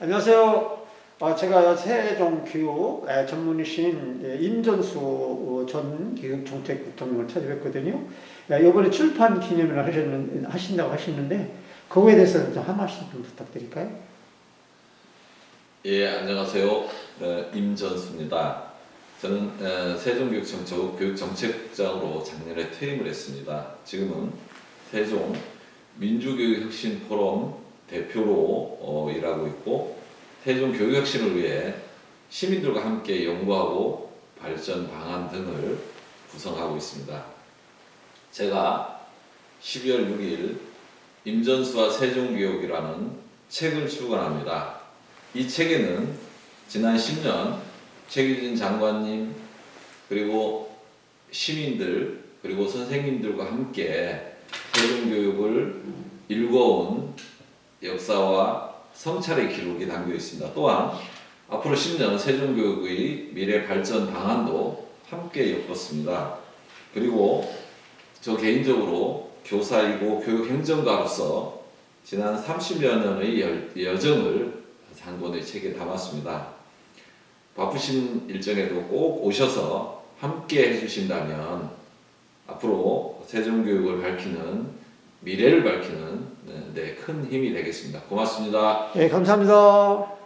안녕하세요. 어, 제가 세종 교육 에, 전문의신 예, 임전수 어, 전 교육 정책 부통령을 찾아뵙거든요. 예, 이번에 출판 기념회를 하셨는, 하신다고 하시는데 그거에 대해서 좀한 말씀 좀 부탁드릴까요? 예, 안녕하세요. 어, 임전수입니다. 저는 어, 세종교육청 교육정책장으로 작년에 퇴임을 했습니다. 지금은 세종 민주교육혁신포럼 대표로 어, 일하고 있고 세종 교육혁신을 위해 시민들과 함께 연구하고 발전 방안 등을 구성하고 있습니다. 제가 12월 6일 임전수와 세종교육이라는 책을 출간합니다. 이 책에는 지난 10년 최규진 장관님 그리고 시민들 그리고 선생님들과 함께 세종교육을 일궈온 역사와 성찰의 기록이 담겨 있습니다. 또한 앞으로 10년 세종교육의 미래 발전 방안도 함께 엮었습니다. 그리고 저 개인적으로 교사이고 교육행정가로서 지난 30여 년의 열- 여정을 한 권의 책에 담았습니다. 바쁘신 일정에도 꼭 오셔서 함께 해주신다면 앞으로 세종교육을 밝히는 미래를 밝히는 네, 큰 힘이 되겠습니다. 고맙습니다. 예, 감사합니다.